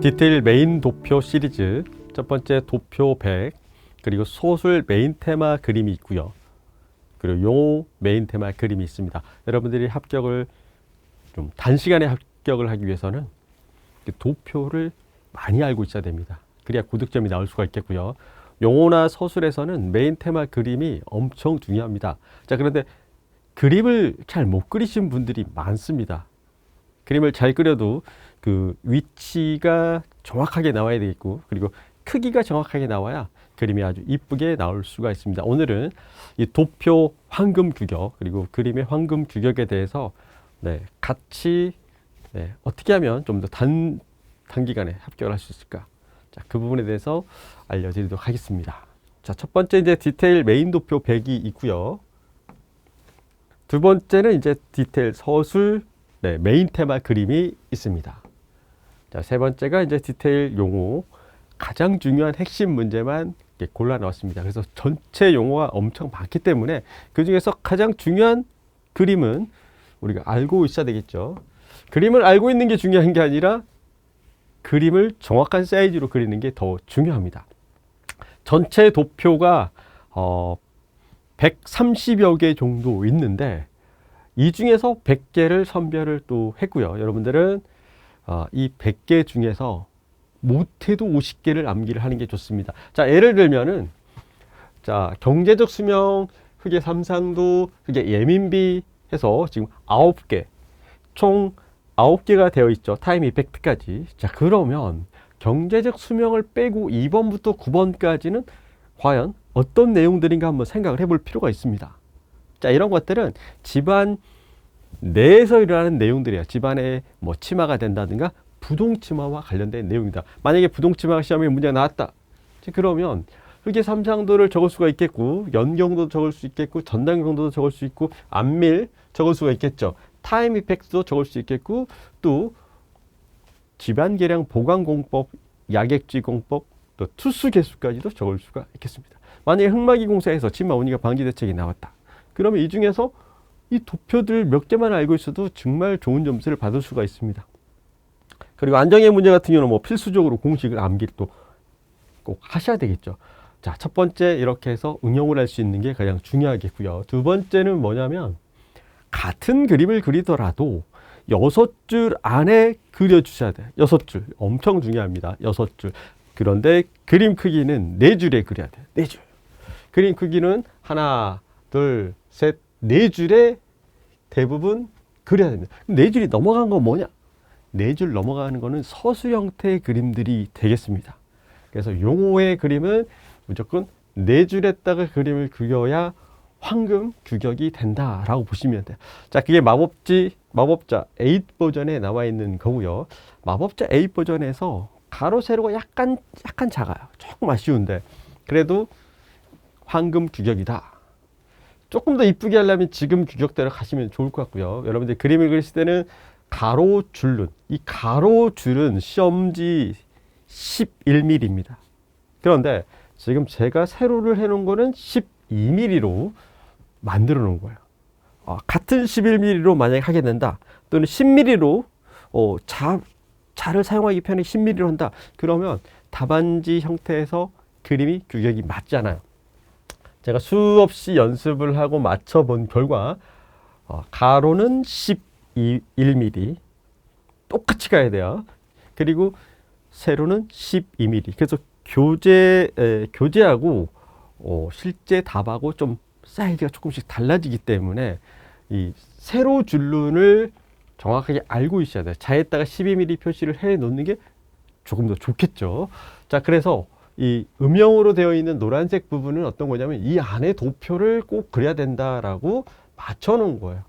디테일 메인 도표 시리즈 첫 번째 도표 100 그리고 소술 메인 테마 그림이 있고요. 그리고 용어 메인 테마 그림이 있습니다. 여러분들이 합격을 좀 단시간에 합격을 하기 위해서는 그 도표를 많이 알고 있어야 됩니다. 그래야 고득점이 나올 수가 있겠고요. 용어나 서술에서는 메인 테마 그림이 엄청 중요합니다. 자, 그런데 그림을 잘 못 그리신 분들이 많습니다. 그림을 잘 그려도 그 위치가 정확하게 나와야 되겠고 그리고 크기가 정확하게 나와야 그림이 아주 이쁘게 나올 수가 있습니다. 오늘은 이 도표 황금 규격 그리고 그림의 황금 규격에 대해서 네, 같이 네, 어떻게 하면 좀 더 단 단기간에 합격을 할 수 있을까? 자, 그 부분에 대해서 알려드리도록 하겠습니다. 자, 첫 번째 이제 디테일 메인 도표 100이 있고요. 두 번째는 이제 디테일 서술 네, 메인 테마 그림이 있습니다. 자, 세 번째가 이제 디테일 용어 가장 중요한 핵심 문제만 골라 넣었습니다. 그래서 전체 용어가 엄청 많기 때문에 그 중에서 가장 중요한 그림은 우리가 알고 있어야 되겠죠. 그림을 알고 있는 게 중요한 게 아니라 그림을 정확한 사이즈로 그리는 게 더 중요합니다. 전체 도표가 어 130여 개 정도 있는데 이 중에서 100개를 선별을 또 했고요. 여러분들은 어, 이 100개 중에서 못해도 50개를 암기를 하는 게 좋습니다. 자, 예를 들면은 자, 경제적 수명, 흑의 삼상도, 흑의 예민비 해서 지금 9개, 총 9개가 되어 있죠. 타임 이펙트까지. 자, 그러면 경제적 수명을 빼고 2번부터 9번까지는 과연 어떤 내용들인가 한번 생각을 해볼 필요가 있습니다. 자, 이런 것들은 집안 내에서 일어나는 내용들이야. 집안에 뭐 치마가 된다든가 부동치마와 관련된 내용이다. 만약에 부동치마 시험에 문제가 나왔다. 자, 그러면 흑의 삼상도를 적을 수가 있겠고 연경도 적을 수 있겠고 전단경도도 적을 수 있고 안밀 적을 수가 있겠죠. 타임 이펙트도 적을 수 있겠고 또 집안 계량 보관 공법, 약액지 공법, 또 투수 개수까지도 적을 수가 있겠습니다. 만약에 흑마기 공사에서 치마 운이가 방지 대책이 나왔다. 그러면 이 중에서 이 도표들 몇 개만 알고 있어도 정말 좋은 점수를 받을 수가 있습니다. 그리고 안정의 문제 같은 경우는 뭐 필수적으로 공식을 암기를 또 꼭 하셔야 되겠죠. 자, 첫 번째 이렇게 해서 응용을 할 수 있는 게 가장 중요하겠고요. 두 번째는 뭐냐면 같은 그림을 그리더라도 여섯 줄 안에 그려주셔야 돼요. 여섯 줄. 엄청 중요합니다. 여섯 줄. 그런데 그림 크기는 네 줄에 그려야 돼요. 네 줄. 그림 크기는 하나, 둘, 셋, 네 줄에 대부분 그려야 됩니다. 네 줄이 넘어간 건 뭐냐? 네 줄 넘어가는 거는 서수 형태의 그림들이 되겠습니다. 그래서 용어의 그림은 무조건 네 줄에다가 그림을 그려야 황금 규격이 된다라고 보시면 돼요. 자, 그게 마법지 마법자 8 버전에 나와 있는 거고요. 마법자 8 버전에서 가로 세로가 약간 약간 작아요. 조금 아쉬운데 그래도 황금 규격이다. 조금 더 이쁘게 하려면 지금 규격대로 가시면 좋을 것 같고요. 여러분들 그림을 그리실 때는 가로 줄눈 이 가로 줄은 시험지 11mm입니다. 그런데 지금 제가 세로를 해놓은 거는 12mm로 만들어 놓은 거예요. 어, 같은 11mm로 만약에 하게 된다. 또는 10mm로 어, 자, 자를 사용하기 편해 10mm로 한다. 그러면 답안지 형태에서 그림이 규격이 맞잖아요. 제가 수없이 연습을 하고 맞춰본 결과 어, 가로는 11mm 똑같이 가야 돼요. 그리고 세로는 12mm. 그래서 교재 에, 교재하고 어, 실제 답하고 좀 사이즈가 조금씩 달라지기 때문에 이 세로 줄눈을 정확하게 알고 있어야 돼요. 자에다가 12mm 표시를 해 놓는 게 조금 더 좋겠죠. 자, 그래서 이 음영으로 되어 있는 노란색 부분은 어떤 거냐면 이 안에 도표를 꼭 그려야 된다라고 맞춰 놓은 거예요.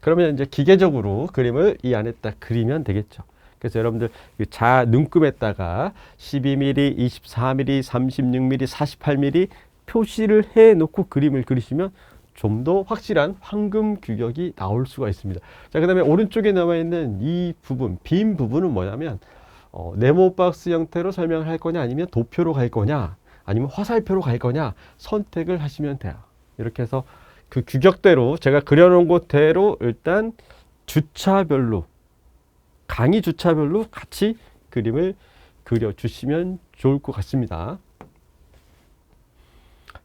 그러면 이제 기계적으로 그림을 이 안에 딱 그리면 되겠죠. 그래서 여러분들 그자 눈금에다가 12mm, 24mm, 36mm, 48mm 표시를 해 놓고 그림을 그리시면 좀 더 확실한 황금 규격이 나올 수가 있습니다. 자, 그 다음에 오른쪽에 나와 있는 이 부분, 빈 부분은 뭐냐면, 어, 네모 박스 형태로 설명을 할 거냐, 아니면 도표로 갈 거냐, 아니면 화살표로 갈 거냐, 선택을 하시면 돼요. 이렇게 해서 그 규격대로 제가 그려놓은 곳대로 일단 주차별로, 강의 주차별로 같이 그림을 그려주시면 좋을 것 같습니다.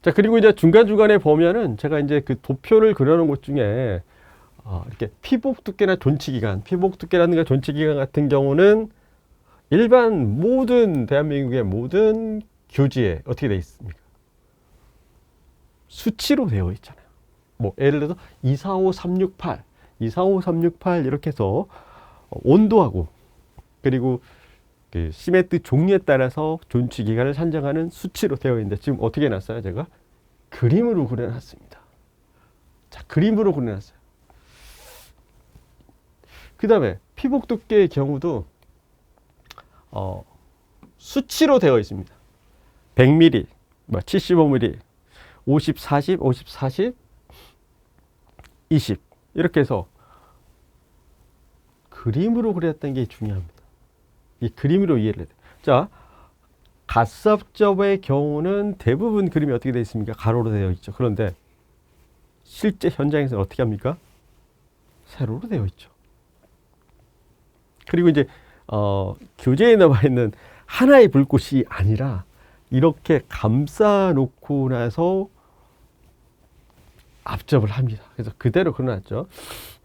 자, 그리고 이제 중간중간에 보면은 제가 이제 그 도표를 그려놓은 것 중에 어, 이렇게 피복 두께나 존치 기간, 피복 두께라든가 존치 기간 같은 경우는 일반 모든 대한민국의 모든 교지에 어떻게 되어 있습니까? 수치로 되어 있잖아요. 뭐 예를 들어서 245368, 245368 이렇게 해서 어, 온도하고 그리고 그 시멘트 종류에 따라서 존치 기간을 산정하는 수치로 되어 있는데 지금 어떻게 해놨어요? 제가 그림으로 그려놨습니다. 자, 그림으로 그려놨어요. 그 다음에 피복 두께의 경우도 어, 수치로 되어 있습니다. 100mm, 뭐 75mm, 50, 40, 50, 40, 20 이렇게 해서 그림으로 그렸다는 게 중요합니다. 이 그림으로 이해를 해야 돼요. 자, 갓삽접의 경우는 대부분 그림이 어떻게 되어 있습니까? 가로로 되어 있죠. 그런데 실제 현장에서 어떻게 합니까? 세로로 되어 있죠. 그리고 이제 어, 교재에 나와 있는 하나의 불꽃이 아니라 이렇게 감싸 놓고 나서 앞접을 합니다. 그래서 그대로 그려놨죠.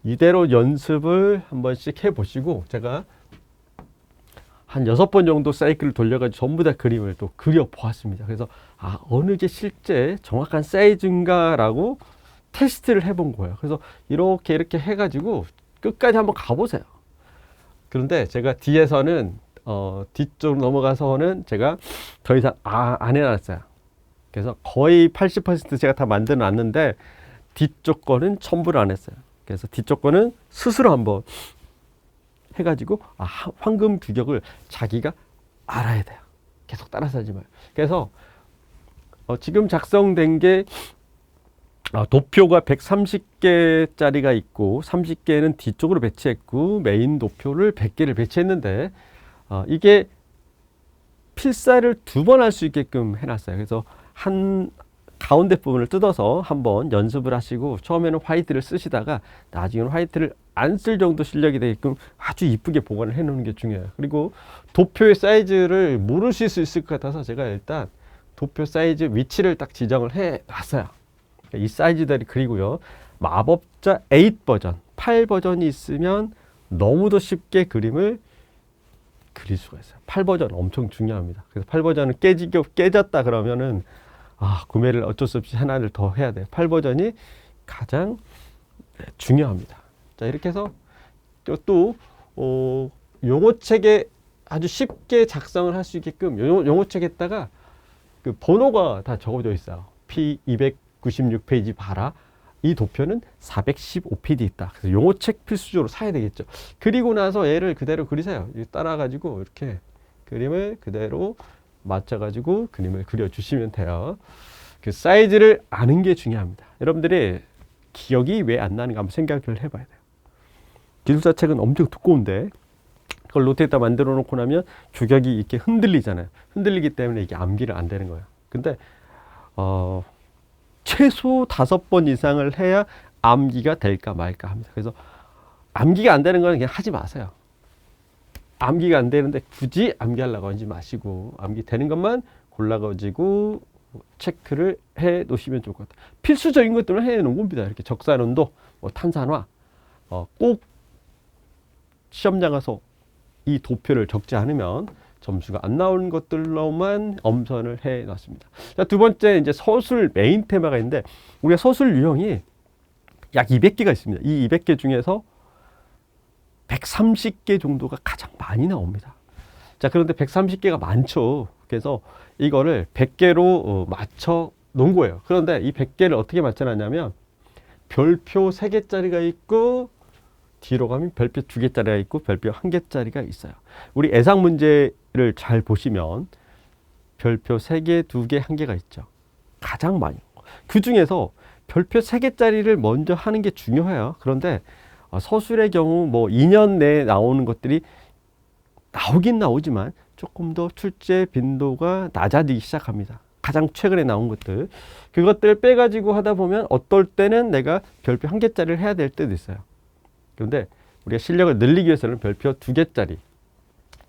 이대로 연습을 한 번씩 해보시고 제가 한 여섯 번 정도 사이클을 돌려가지고 전부 다 그림을 또 그려 보았습니다. 그래서 아 어느 게 실제 정확한 사이즈인가라고 테스트를 해본 거예요. 그래서 이렇게 이렇게 해가지고 끝까지 한번 가보세요. 그런데 제가 뒤에서는 어, 뒤쪽 넘어가서는 제가 더 이상 아, 안 해놨어요. 그래서 거의 80% 제가 다 만들어 놨는데 뒤쪽 거는 첨부를 안 했어요. 그래서 뒤쪽 거는 스스로 한번 해가지고 아, 황금 규격을 자기가 알아야 돼요. 계속 따라서 하지 마요. 그래서 어, 지금 작성된 게 어, 도표가 130개짜리가 있고 30개는 뒤쪽으로 배치했고 메인 도표를 100개를 배치했는데 어, 이게 필사를 두 번 할 수 있게끔 해놨어요. 그래서 한 가운데 부분을 뜯어서 한번 연습을 하시고 처음에는 화이트를 쓰시다가 나중에는 화이트를 안 쓸 정도 실력이 되게끔 아주 이쁘게 보관을 해 놓는 게 중요해요. 그리고 도표의 사이즈를 모르실 수 있을 것 같아서 제가 일단 도표 사이즈 위치를 딱 지정을 해 놨어요. 이 사이즈대로 그리고요. 마법자 8 버전, 8 버전이 있으면 너무도 쉽게 그림을 그릴 수가 있어요. 8 버전 엄청 중요합니다. 그래서 8 버전은 깨지게 깨졌다 그러면은 아, 구매를 어쩔 수 없이 하나를 더 해야 돼요. 8 버전이 가장 네, 중요합니다. 자, 이렇게 해서 또, 또 어, 용어책에 아주 쉽게 작성을 할 수 있게끔 용어, 용어책에다가 그 번호가 다 적어져 있어요. P296페이지 봐라. 이 도표는 415PD 있다. 그래서 용어책 필수적으로 사야 되겠죠. 그리고 나서 얘를 그대로 그리세요. 따라가지고 이렇게 그림을 그대로 맞춰가지고 그림을 그려주시면 돼요. 그 사이즈를 아는 게 중요합니다. 여러분들이 기억이 왜 안 나는가 한번 생각을 해봐야 돼요. 기술사 책은 엄청 두꺼운데 그걸 노트에다 만들어 놓고 나면 규격이 이렇게 흔들리잖아요. 흔들리기 때문에 이게 암기를 안 되는 거예요. 근데 어, 최소 다섯 번 이상을 해야 암기가 될까 말까 합니다. 그래서 암기가 안 되는 거는 그냥 하지 마세요. 암기가 안 되는데 굳이 암기하려고 하지 마시고 암기 되는 것만 골라가지고 체크를 해 놓으시면 좋을 것 같아요. 필수적인 것들을 해 놓은 겁니다. 이렇게 적산온도, 뭐 탄산화, 어, 꼭 시험장 가서 이 도표를 적지 않으면 점수가 안 나오는 것들로만 엄선을 해 놨습니다. 자, 두 번째 이제 서술 메인 테마가 있는데 우리가 서술 유형이 약 200개가 있습니다. 이 200개 중에서 130개 정도가 가장 많이 나옵니다. 자, 그런데 130개가 많죠. 그래서 이거를 100개로 어, 맞춰 놓은 거예요. 그런데 이 100개를 어떻게 맞춰 놨냐면 별표 3개짜리가 있고 뒤로 가면 별표 2개짜리가 있고 별표 1개짜리가 있어요. 우리 예상 문제를 잘 보시면 별표 3개, 2개, 1개가 있죠. 가장 많이. 그 중에서 별표 3개짜리를 먼저 하는 게 중요해요. 그런데 어, 서술의 경우 뭐 2년 내에 나오는 것들이 나오긴 나오지만 조금 더 출제 빈도가 낮아지기 시작합니다. 가장 최근에 나온 것들 그것들 빼가지고 하다 보면 어떨 때는 내가 별표 한 개짜리를 해야 될 때도 있어요. 그런데 우리가 실력을 늘리기 위해서는 별표 두 개짜리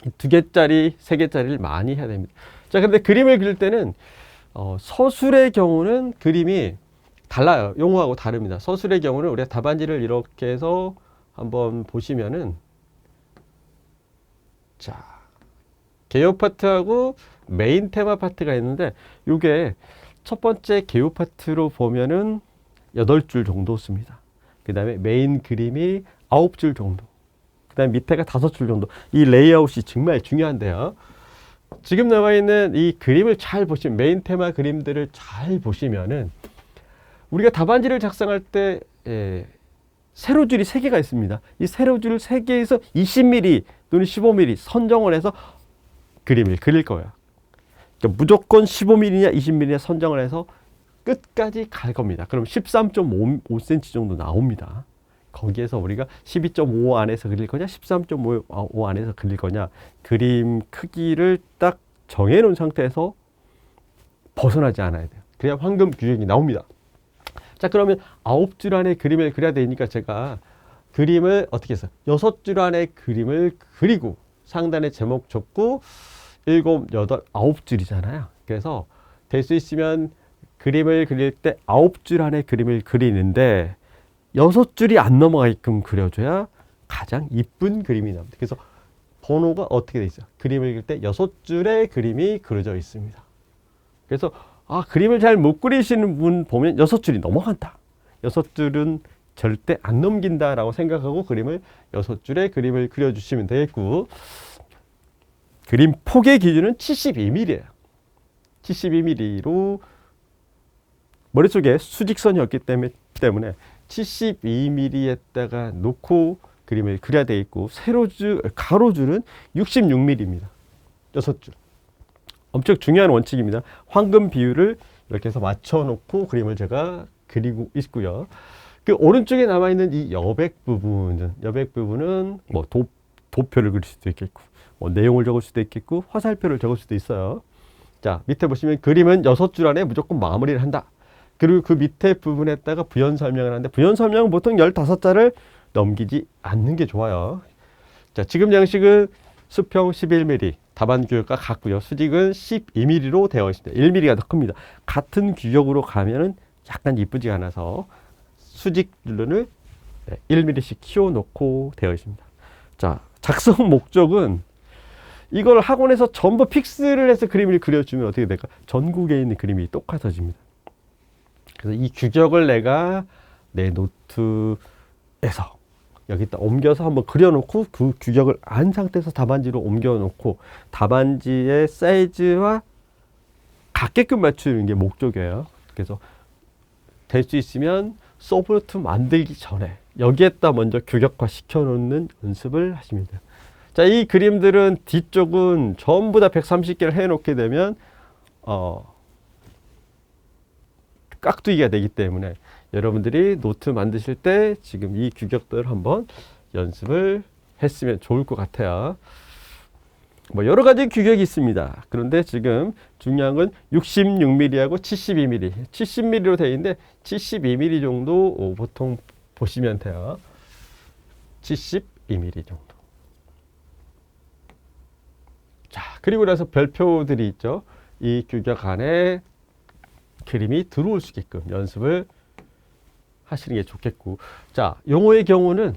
이두 개짜리, 세 개짜리를 많이 해야 됩니다. 자, 근데 그림을 그릴 때는 어, 서술의 경우는 그림이 달라요. 용어하고 다릅니다. 서술의 경우는 우리가 답안지를 이렇게 해서 한번 보시면은 자, 개요 파트하고 메인 테마 파트가 있는데 요게 첫 번째 개요 파트로 보면은 여덟 줄 정도 씁니다. 그 다음에 메인 그림이 아홉 줄 정도. 그 다음에 밑에가 다섯 줄 정도. 이 레이아웃이 정말 중요한데요. 지금 나와 있는 이 그림을 잘 보시면 메인 테마 그림들을 잘 보시면은 우리가 답안지를 작성할 때 예, 세로 줄이 세 개가 있습니다. 이 세로 줄 세 개에서 20mm 또는 15mm 선정을 해서 그림을 그릴 거예요. 그러니까 무조건 15mm냐 20mm냐 선정을 해서 끝까지 갈 겁니다. 그럼 13.5cm 정도 나옵니다. 거기에서 우리가 12.5 안에서 그릴 거냐, 13.5 안에서 그릴 거냐, 그림 크기를 딱 정해놓은 상태에서 벗어나지 않아야 돼요. 그래야 황금 규격이 나옵니다. 자, 그러면 아홉 줄 안에 그림을 그려야 되니까 제가 그림을 어떻게 했어요? 여섯 줄 안에 그림을 그리고 상단에 제목 적고 일곱, 여덟, 아홉 줄이잖아요. 그래서 될 수 있으면 그림을 그릴 때 아홉 줄 안에 그림을 그리는데 여섯 줄이 안 넘어가게끔 그려줘야 가장 이쁜 그림이 나옵니다. 그래서 번호가 어떻게 돼 있어요? 그림을 그릴 때 여섯 줄의 그림이 그려져 있습니다. 그래서 아 그림을 잘 못 그리시는 분 보면 여섯 줄이 넘어간다. 여섯 줄은 절대 안 넘긴다라고 생각하고 그림을 여섯 줄의 그림을 그려주시면 되겠고 그림 폭의 기준은 72mm예요. 72mm로 머릿속에 수직선이었기 때문에, 72mm에다가 놓고 그림을 그려야 돼 있고 세로줄, 가로줄은 66mm입니다. 여섯 줄. 엄청 중요한 원칙입니다. 황금 비율을 이렇게 해서 맞춰 놓고 그림을 제가 그리고 있고요. 그 오른쪽에 남아 있는 이 여백 부분은 여백 부분은 뭐 도, 도표를 그릴 수도 있겠고 뭐 내용을 적을 수도 있겠고 화살표를 적을 수도 있어요. 자 밑에 보시면 그림은 여섯 줄 안에 무조건 마무리를 한다. 그리고 그 밑에 부분에다가 부연 설명을 하는데 부연 설명은 보통 15자를 넘기지 않는 게 좋아요. 자, 지금 양식은 수평 11mm, 답안 규격과 같고요. 수직은 12mm로 되어 있습니다. 1mm가 더 큽니다. 같은 규격으로 가면은 약간 이쁘지 않아서 수직 줄눈을 1mm씩 키워놓고 되어 있습니다. 자, 작성 목적은 이걸 학원에서 전부 픽스를 해서 그림을 그려주면 어떻게 될까? 전국에 있는 그림이 똑같아집니다. 그래서 이 규격을 내가 내 노트에서 여기다 옮겨서 한번 그려놓고 그 규격을 안 상태에서 답안지로 옮겨놓고 답안지의 사이즈와 같게끔 맞추는 게 목적이에요. 그래서 될 수 있으면 소프트 만들기 전에 여기에다 먼저 규격화 시켜놓는 연습을 돼요. 자, 이 그림들은 뒤쪽은 전부 다 130개를 해놓게 되면 어, 깍두기가 되기 때문에 여러분들이 노트 만드실 때 지금 이 규격들을 한번 연습을 했으면 좋을 것 같아요. 뭐 여러 가지 규격이 있습니다. 그런데 지금 중요한 건 66mm하고 72mm, 70mm로 되어 있는데 72mm 정도 보통 보시면 돼요. 72mm 정도. 자, 그리고 나서 별표들이 있죠. 이 규격 안에 그림이 들어올 수 있게끔 연습을 하시는 게 좋겠고. 자, 용어의 경우는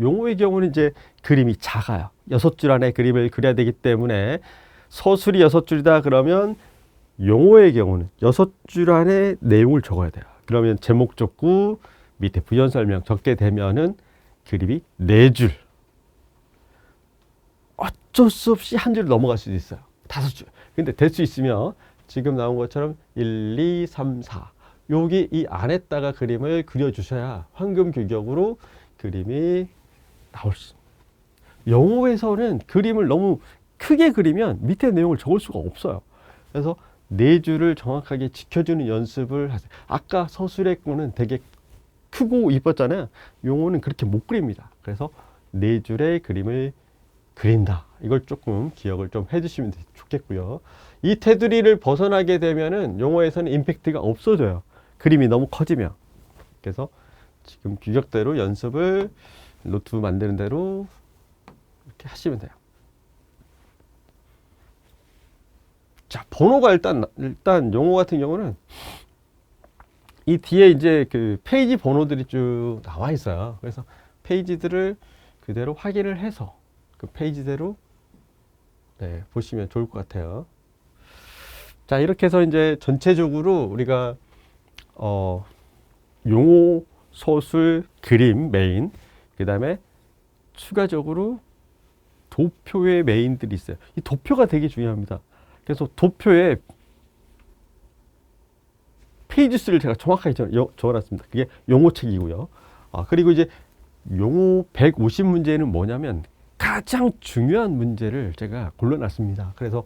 용어의 경우는 이제 그림이 작아요. 여섯 줄 안에 그림을 그려야 되기 때문에 서술이 여섯 줄이다 그러면 용어의 경우는 여섯 줄 안에 내용을 적어야 돼요. 그러면 제목 적고 밑에 부연 설명 적게 되면은 그림이 네 줄. 어쩔 수 없이 한 줄 넘어갈 수도 있어요. 다섯 줄. 근데 될 수 있으면 지금 나온 것처럼 1, 2, 3, 4. 여기 이 안에다가 그림을 그려주셔야 황금 규격으로 그림이 나올 수. 영어에서는 그림을 너무 크게 그리면 밑에 내용을 적을 수가 없어요. 그래서 네 줄을 정확하게 지켜주는 연습을 하세요. 아까 서술의 거는 되게 크고 이뻤잖아요. 용어는 그렇게 못 그립니다. 그래서 네 줄의 그림을 그린다. 이걸 조금 기억을 좀 해주시면 좋겠고요. 이 테두리를 벗어나게 되면은 용어에서는 임팩트가 없어져요. 그림이 너무 커지면. 그래서 지금 규격대로 연습을 노트 만드는 대로 이렇게 하시면 돼요. 자, 번호가 일단 일단 용어 같은 경우는 이 뒤에 이제 그 페이지 번호들이 쭉 나와 있어요. 그래서 페이지들을 그대로 확인을 해서 그 페이지대로 네, 보시면 좋을 것 같아요. 자, 이렇게 해서 이제 전체적으로 우리가 어 용어, 서술, 그림 메인, 그 다음에 추가적으로 도표의 메인들이 있어요. 이 도표가 되게 중요합니다. 그래서 도표에 페이지 수를 제가 정확하게 적어놨습니다. 그게 용어책이고요. 아, 그리고 이제 용어 150 문제는 뭐냐면 가장 중요한 문제를 제가 골라놨습니다. 그래서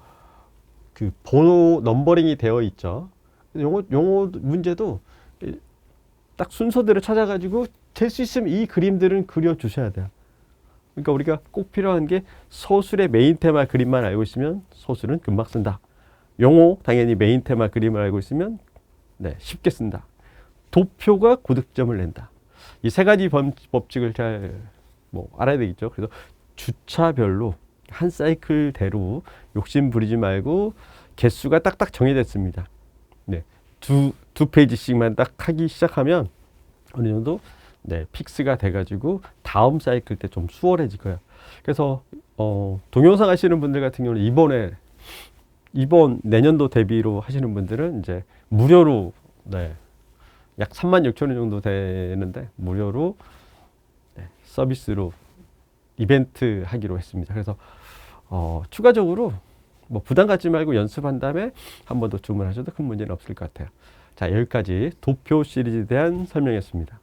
그 번호 넘버링이 되어 있죠. 용어 용어 문제도 이- 딱 순서대로 찾아가지고 될 수 있으면 이 그림들은 그려 주셔야 돼요. 그러니까 우리가 꼭 필요한 게 서술의 메인 테마 그림만 알고 있으면 서술은 금방 쓴다. 용어 당연히 메인 테마 그림을 알고 있으면 네, 쉽게 쓴다. 도표가 고득점을 낸다. 이 세 가지 범- 법칙을 잘 뭐 알아야 되겠죠. 그래서 주차별로 한 사이클대로 욕심 부리지 말고 개수가 딱딱 정해졌습니다. 네, 두, 두 페이지씩만 딱 하기 시작하면 어느 정도 네, 픽스가 돼가지고 다음 사이클 때 좀 수월해질 거예요. 그래서 어, 동영상 하시는 분들 같은 경우는 이번에 이번 내년도 대비로 하시는 분들은 이제 무료로 네, 약 3만 6천 원 정도 되는데 무료로 네, 서비스로 이벤트 하기로 했습니다. 그래서 어, 추가적으로 뭐 부담 갖지 말고 연습한 다음에 한 번 더 주문하셔도 큰 문제는 없을 것 같아요. 자 여기까지 도표 시리즈에 대한 설명이었습니다.